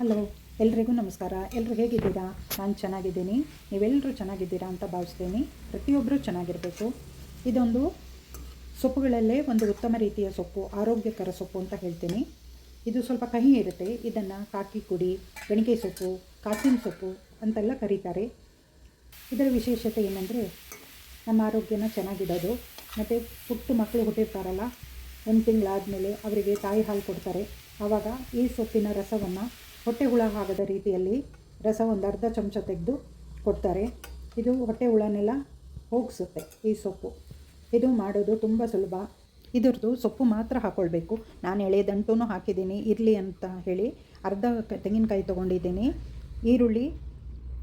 Hello, ಎಲ್ರಿಗೂ ನಮಸ್ಕಾರ. ಎಲ್ಲರೂ ಹೇಗಿದ್ದೀರಾ? ನಾನು ಚೆನ್ನಾಗಿದ್ದೀನಿ. ನೀವೆಲ್ಲರೂ ಚೆನ್ನಾಗಿದ್ದೀರಾ ಅಂತ ಭಾವಿಸ್ತೀನಿ. ಪ್ರತಿಯೊಬ್ಬರೂ ಚೆನ್ನಾಗಿರಬೇಕು. ಇದೊಂದು ಸೊಪ್ಪುಗಳಲ್ಲೇ ಒಂದು ಉತ್ತಮ ರೀತಿಯ ಸೊಪ್ಪು, ಆರೋಗ್ಯಕರ ಸೊಪ್ಪು ಅಂತ ಹೇಳ್ತೀನಿ. ಇದು ಸ್ವಲ್ಪ ಕಹಿ ಇರುತ್ತೆ. ಇದನ್ನು ಕಾಕಿ ಕುಡಿ ಗಣಿಕೆ ಸೊಪ್ಪು ಕಾಸಿನ ಸೊಪ್ಪು ಅಂತೆಲ್ಲ ಕರೀತಾರೆ. ಇದರ ವಿಶೇಷತೆ ಏನಂದರೆ, ನಮ್ಮ ಆರೋಗ್ಯನ ಚೆನ್ನಾಗಿಡೋದು. ಮತ್ತು ಪುಟ್ಟು ಮಕ್ಕಳು ಹುಟ್ಟಿರ್ತಾರಲ್ಲ, ಒಂದು ತಿಂಗಳಾದಮೇಲೆ ಅವರಿಗೆ ತಾಯಿ ಹಾಲು ಕೊಡ್ತಾರೆ. ಆವಾಗ ಈ ಸೊಪ್ಪಿನ ರಸವನ್ನು ಹೊಟ್ಟೆ ಹುಳ ಆಗದ ರೀತಿಯಲ್ಲಿ ರಸ ಒಂದು ಅರ್ಧ ಚಮಚ ತೆಗೆದು ಕೊಡ್ತಾರೆ. ಇದು ಹೊಟ್ಟೆ ಹುಳನೆಲ್ಲ ಹೋಗಿಸುತ್ತೆ ಈ ಸೊಪ್ಪು. ಇದು ಮಾಡೋದು ತುಂಬ ಸುಲಭ. ಇದ್ರದ್ದು ಸೊಪ್ಪು ಮಾತ್ರ ಹಾಕ್ಕೊಳ್ಬೇಕು ನಾನು ಎಳೆದಂಟೂ ಹಾಕಿದ್ದೀನಿ. ಇರಲಿ ಅಂತ ಹೇಳಿ ಅರ್ಧ ತೆಂಗಿನಕಾಯಿ ತೊಗೊಂಡಿದ್ದೀನಿ. ಈರುಳ್ಳಿ,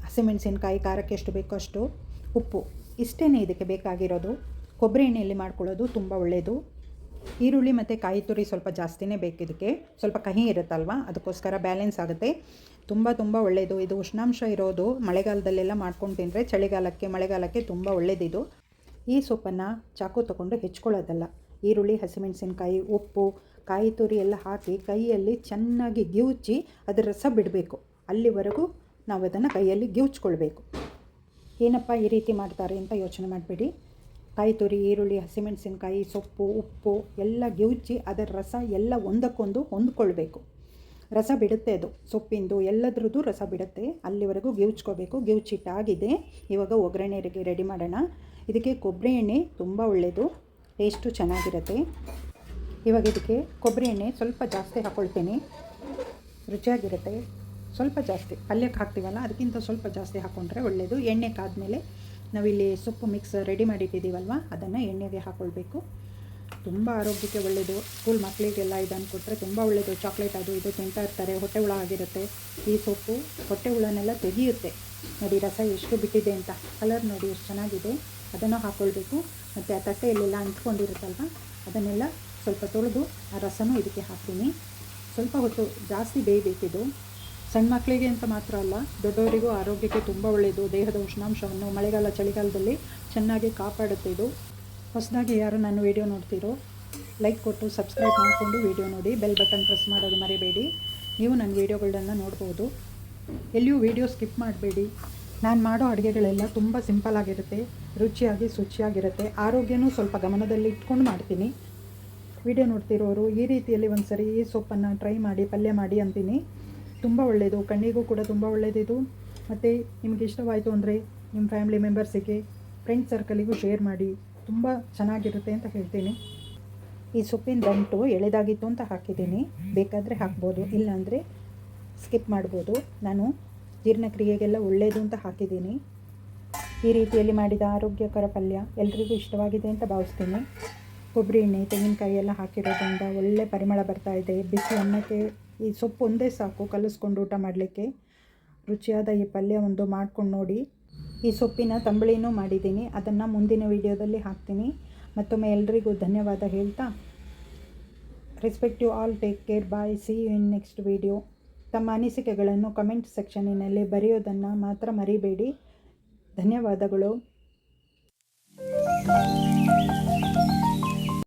ಹಸಿಮೆಣಸಿನ್ಕಾಯಿ, ಖಾರಕ್ಕೆ ಎಷ್ಟು ಬೇಕೋ ಅಷ್ಟು ಉಪ್ಪು. ಇಷ್ಟೇ ಇದಕ್ಕೆ ಬೇಕಾಗಿರೋದು. ಕೊಬ್ಬರಿ ಎಣ್ಣೆಯಲ್ಲಿ ಮಾಡ್ಕೊಳ್ಳೋದು ತುಂಬ ಒಳ್ಳೆಯದು ಈರುಳ್ಳಿ ಮತ್ತು ಕಾಯಿ ತುರಿ ಸ್ವಲ್ಪ ಜಾಸ್ತಿನೇ ಬೇಕು ಇದಕ್ಕೆ. ಸ್ವಲ್ಪ ಕಹಿ ಇರುತ್ತಲ್ವ? ಅದಕ್ಕೋಸ್ಕರ ಬ್ಯಾಲೆನ್ಸ್ ಆಗುತ್ತೆ. ತುಂಬ ತುಂಬ ಒಳ್ಳೆಯದು ಇದು ಉಷ್ಣಾಂಶ ಇರೋದು. ಮಳೆಗಾಲದಲ್ಲೆಲ್ಲ ಮಾಡ್ಕೊಂಡು ತಿಂದರೆ ಚಳಿಗಾಲಕ್ಕೆ, ಮಳೆಗಾಲಕ್ಕೆ ತುಂಬ ಒಳ್ಳೆಯದಿದು ಈ ಸೊಪ್ಪನ್ನು ಚಾಕು ತಗೊಂಡು ಹೆಚ್ಕೊಳ್ಳೋದಲ್ಲ. ಈರುಳ್ಳಿ, ಹಸಿಮೆಣಸಿನಕಾಯಿ, ಉಪ್ಪು, ಕಾಯಿ ತುರಿ ಎಲ್ಲ ಹಾಕಿ ಕೈಯಲ್ಲಿ ಚೆನ್ನಾಗಿ ಗಿವುಚಿ ಅದರ ರಸ ಬಿಡಬೇಕು. ಅಲ್ಲಿವರೆಗೂ ನಾವು ಅದನ್ನು ಕೈಯಲ್ಲಿ ಗಿವುಚ್ಕೊಳ್ಬೇಕು ಏನಪ್ಪ ಈ ರೀತಿ ಮಾಡ್ತಾರೆ ಅಂತ ಯೋಚನೆ ಮಾಡಬೇಡಿ. ಕಾಯಿ ತುರಿ, ಈರುಳ್ಳಿ, ಹಸಿಮೆಣಸಿನಕಾಯಿ, ಸೊಪ್ಪು, ಉಪ್ಪು ಎಲ್ಲ ಗಿವುಚಿ ಅದರ ರಸ ಎಲ್ಲ ಒಂದಕ್ಕೊಂದು ಹೊಂದ್ಕೊಳ್ಬೇಕು. ರಸ ಬಿಡುತ್ತೆ ಅದು. ಸೊಪ್ಪಿಂದು ಎಲ್ಲದ್ರದ್ದು ರಸ ಬಿಡುತ್ತೆ. ಅಲ್ಲಿವರೆಗೂ ಗಿವುಚ್ಕೋಬೇಕು. ಗಿವುಚಿಟ್ಟಾಗಿದೆ. ಇವಾಗ ಒಗ್ಗರಣೆಗೆ ರೆಡಿ ಮಾಡೋಣ. ಇದಕ್ಕೆ ಕೊಬ್ಬರಿ ಎಣ್ಣೆ ತುಂಬ ಒಳ್ಳೆಯದು ಟೇಸ್ಟು ಚೆನ್ನಾಗಿರುತ್ತೆ. ಇವಾಗ ಇದಕ್ಕೆ ಕೊಬ್ಬರಿ ಎಣ್ಣೆ ಸ್ವಲ್ಪ ಜಾಸ್ತಿ ಹಾಕ್ಕೊಳ್ತೀನಿ ರುಚಿಯಾಗಿರುತ್ತೆ. ಸ್ವಲ್ಪ ಜಾಸ್ತಿ. ಪಲ್ಯಕ್ಕೆ ಹಾಕ್ತೀವಲ್ಲ, ಅದಕ್ಕಿಂತ ಸ್ವಲ್ಪ ಜಾಸ್ತಿ ಹಾಕ್ಕೊಂಡ್ರೆ ಒಳ್ಳೆಯದು ಎಣ್ಣೆ ಕಾದ್ಮೇಲೆ ನಾವಿಲ್ಲಿ ಸೊಪ್ಪು ಮಿಕ್ಸ್ ರೆಡಿ ಮಾಡಿಟ್ಟಿದ್ದೀವಲ್ವ? ಅದನ್ನು ಎಣ್ಣೆಗೆ ಹಾಕ್ಕೊಳ್ಬೇಕು ತುಂಬ ಆರೋಗ್ಯಕ್ಕೆ ಒಳ್ಳೆಯದು ಸ್ಕೂಲ್ ಮಕ್ಕಳಿಗೆಲ್ಲ ಇದನ್ನು ಕೊಟ್ಟರೆ ತುಂಬ ಒಳ್ಳೆಯದು ಚಾಕ್ಲೇಟ್ ಅದು ಇದು ತಿಂತಾ ಇರ್ತಾರೆ. ಹೊಟ್ಟೆ ಹುಳ ಆಗಿರುತ್ತೆ. ಈ ಸೊಪ್ಪು ಹೊಟ್ಟೆ ಹುಳನೆಲ್ಲ ತೆಗೆಯುತ್ತೆ. ನೋಡಿ, ರಸ ಎಷ್ಟು ಬಿಟ್ಟಿದೆ ಅಂತ. ಕಲರ್ ನೋಡಿ, ಎಷ್ಟು ಚೆನ್ನಾಗಿದೆ. ಅದನ್ನು ಹಾಕ್ಕೊಳ್ಬೇಕು ಮತ್ತು ಆ ತಟ್ಟೆಯಲ್ಲೆಲ್ಲ ಅಂಟ್ಕೊಂಡಿರುತ್ತಲ್ವ? ಅದನ್ನೆಲ್ಲ ಸ್ವಲ್ಪ ತೊಳೆದು ಆ ರಸನೂ ಇದಕ್ಕೆ ಹಾಕ್ತೀನಿ. ಸ್ವಲ್ಪ ಹೊತ್ತು ಜಾಸ್ತಿ ಬೇಯಬೇಕಿದು. ಸಣ್ಣ ಮಕ್ಕಳಿಗೆ ಅಂತ ಮಾತ್ರ ಅಲ್ಲ, ದೊಡ್ಡವರಿಗೂ ಆರೋಗ್ಯಕ್ಕೆ ತುಂಬ ಒಳ್ಳೆಯದು ದೇಹದ ಉಷ್ಣಾಂಶವನ್ನು ಮಳೆಗಾಲ, ಚಳಿಗಾಲದಲ್ಲಿ ಚೆನ್ನಾಗಿ ಕಾಪಾಡುತ್ತೆ ಇದು. ಹೊಸದಾಗಿ ಯಾರು ನಾನು ವೀಡಿಯೋ ನೋಡ್ತೀರೋ, ಲೈಕ್ ಕೊಟ್ಟು, ಸಬ್ಸ್ಕ್ರೈಬ್ ಮಾಡಿಕೊಂಡು ವೀಡಿಯೋ ನೋಡಿ. ಬೆಲ್ ಬಟನ್ ಪ್ರೆಸ್ ಮಾಡೋದು ಮರಿಬೇಡಿ. ನೀವು ನನ್ನ ವೀಡಿಯೋಗಳನ್ನ ನೋಡ್ಬೋದು. ಎಲ್ಲಿಯೂ ವೀಡಿಯೋ ಸ್ಕಿಪ್ ಮಾಡಬೇಡಿ. ನಾನು ಮಾಡೋ ಅಡುಗೆಗಳೆಲ್ಲ ತುಂಬ ಸಿಂಪಲ್ ಆಗಿರುತ್ತೆ. ರುಚಿಯಾಗಿ, ಶುಚಿಯಾಗಿರುತ್ತೆ. ಆರೋಗ್ಯನೂ ಸ್ವಲ್ಪ ಗಮನದಲ್ಲಿ ಇಟ್ಕೊಂಡು ಮಾಡ್ತೀನಿ. ವಿಡಿಯೋ ನೋಡ್ತಿರೋರು ಈ ರೀತಿಯಲ್ಲಿ ಒಂದು ಸರಿ ಈ ಸೊಪ್ಪನ್ನು ಟ್ರೈ ಮಾಡಿ, ಪಲ್ಯ ಮಾಡಿ ಅಂತೀನಿ. ತುಂಬ ಒಳ್ಳೆಯದು ಕಣ್ಣಿಗೂ ಕೂಡ ತುಂಬ ಒಳ್ಳೆಯದಿದು ಮತ್ತು ನಿಮಗೆ ಇಷ್ಟವಾಯಿತು ಅಂದರೆ ನಿಮ್ಮ ಫ್ಯಾಮಿಲಿ ಮೆಂಬರ್ಸಿಗೆ ಫ್ರೆಂಡ್ ಸರ್ಕಲಿಗೂ ಶೇರ್ ಮಾಡಿ, ತುಂಬ ಚೆನ್ನಾಗಿರುತ್ತೆ ಅಂತ ಹೇಳ್ತೀನಿ. ಈ ಸೊಪ್ಪಿನ ದಂಟು ಎಳೆದಾಗಿತ್ತು ಅಂತ ಹಾಕಿದ್ದೀನಿ. ಬೇಕಾದರೆ ಹಾಕ್ಬೋದು, ಇಲ್ಲಾಂದರೆ ಸ್ಕಿಪ್ ಮಾಡ್ಬೋದು. ನಾನು ಜೀರ್ಣಕ್ರಿಯೆಗೆಲ್ಲ ಒಳ್ಳೆಯದು ಅಂತ ಹಾಕಿದ್ದೀನಿ. ಈ ರೀತಿಯಲ್ಲಿ ಮಾಡಿದ ಆರೋಗ್ಯಕರ ಪಲ್ಯ ಎಲ್ರಿಗೂ ಇಷ್ಟವಾಗಿದೆ ಅಂತ ಭಾವಿಸ್ತೀನಿ. ಕೊಬ್ಬರಿ ಎಣ್ಣೆ, ತೆಂಗಿನಕಾಯಿ ಎಲ್ಲ ಹಾಕಿರೋದ್ರಿಂದ ಒಳ್ಳೆ ಪರಿಮಳ ಬರ್ತಾ ಇದೆ. ಬಿಸಿ ಅನ್ನಕ್ಕೆ ಈ ಸೊಪ್ಪು ಒಂದೇ ಸಾಕು, ಕಲಿಸ್ಕೊಂಡು ಊಟ ಮಾಡಲಿಕ್ಕೆ. ರುಚಿಯಾದ ಈ ಪಲ್ಯ ಒಂದು ಮಾಡ್ಕೊಂಡು ನೋಡಿ. ಈ ಸೊಪ್ಪಿನ ತಂಬಳಿನೂ ಮಾಡಿದ್ದೀನಿ. ಅದನ್ನು ಮುಂದಿನ ವಿಡಿಯೋದಲ್ಲಿ ಹಾಕ್ತೀನಿ. ಮತ್ತೊಮ್ಮೆ ಎಲ್ರಿಗೂ ಧನ್ಯವಾದ ಹೇಳ್ತಾ. Respective all take care. Bye. See you in next video. ತಮ್ಮ ಅನಿಸಿಕೆಗಳನ್ನು ಕಮೆಂಟ್ ಸೆಕ್ಷನಿನಲ್ಲಿ ಬರೆಯೋದನ್ನು ಮಾತ್ರ ಮರಿಬೇಡಿ. ಧನ್ಯವಾದಗಳು.